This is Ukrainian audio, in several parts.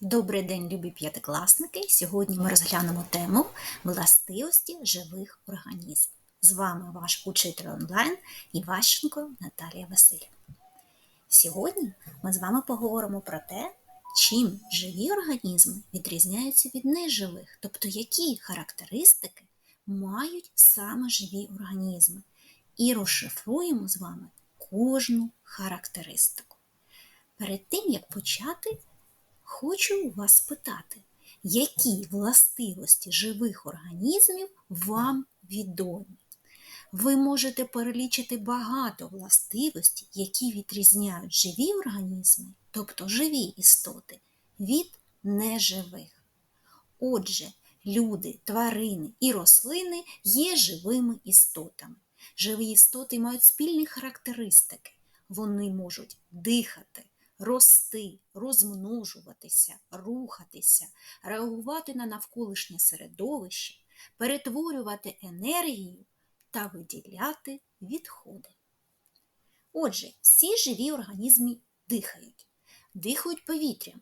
Добрий день, любі п'ятикласники! Сьогодні ми розглянемо тему властивості живих організмів. З вами ваш учитель онлайн Іващенко Наталія Васильівна. Сьогодні ми з вами поговоримо про те, чим живі організми відрізняються від неживих, тобто які характеристики мають саме живі організми, і розшифруємо з вами кожну характеристику. Перед тим, як почати, Хочу вас спитати, які властивості живих організмів вам відомі? Ви можете перелічити багато властивостей, які відрізняють живі організми, тобто живі істоти, від неживих. Отже, люди, тварини і рослини є живими істотами. Живі істоти мають спільні характеристики. Вони можуть дихати рости, розмножуватися, рухатися, реагувати на навколишнє середовище, перетворювати енергію та виділяти відходи. Отже, всі живі організми дихають, дихають повітрям.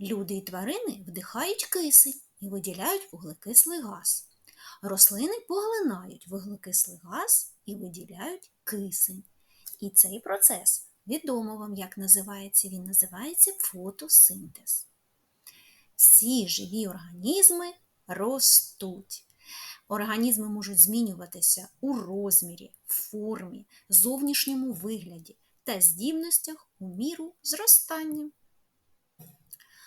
Люди і тварини вдихають кисень і виділяють вуглекислий газ. Рослини поглинають вуглекислий газ і виділяють кисень. І цей процес Відомо вам, як називається, він називається фотосинтез. Всі живі організми ростуть. Організми можуть змінюватися у розмірі, формі, зовнішньому вигляді та здібностях у міру зростання.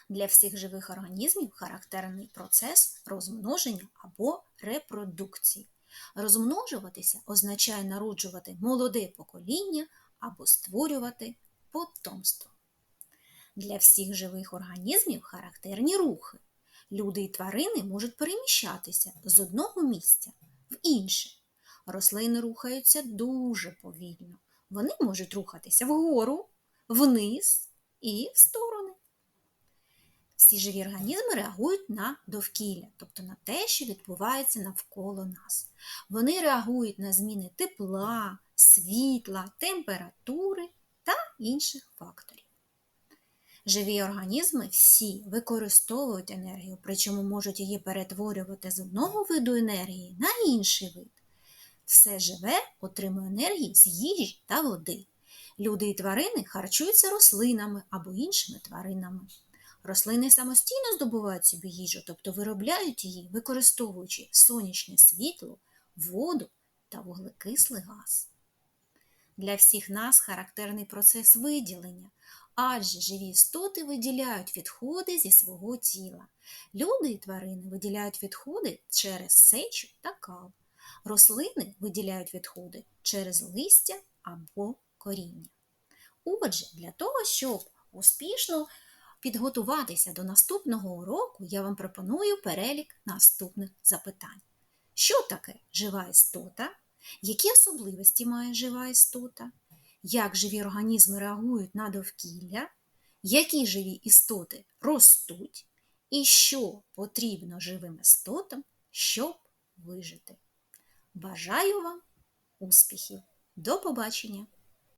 Для всіх живих організмів характерний процес розмноження або репродукції. Розмножуватися означає народжувати молоде покоління або створювати потомство. Для всіх живих організмів характерні рухи. Люди і тварини можуть переміщатися з одного місця в інше. Рослини рухаються дуже повільно. Вони можуть рухатися вгору, вниз і в сторони. Всі живі організми реагують на довкілля, тобто на те, що відбувається навколо нас. Вони реагують на зміни тепла, світла, температури та інших факторів. Живі організми всі використовують енергію, причому можуть її перетворювати з одного виду енергії на інший вид. Все живе отримує енергію з їжі та води. Люди і тварини харчуються рослинами або іншими тваринами. Рослини самостійно здобувають собі їжу, тобто виробляють її, використовуючи сонячне світло, воду та вуглекислий газ. Для всіх нас характерний процес виділення, адже живі істоти виділяють відходи зі свого тіла. Люди і тварини виділяють відходи через сечу та кал. Рослини виділяють відходи через листя або коріння. Отже, для того, щоб успішно підготуватися до наступного уроку, я вам пропоную перелік наступних запитань. Що таке жива істота? Які особливості має жива істота? Як живі організми реагують на довкілля? Які живі істоти ростуть? І що потрібно живим істотам, щоб вижити? Бажаю вам успіхів! До побачення!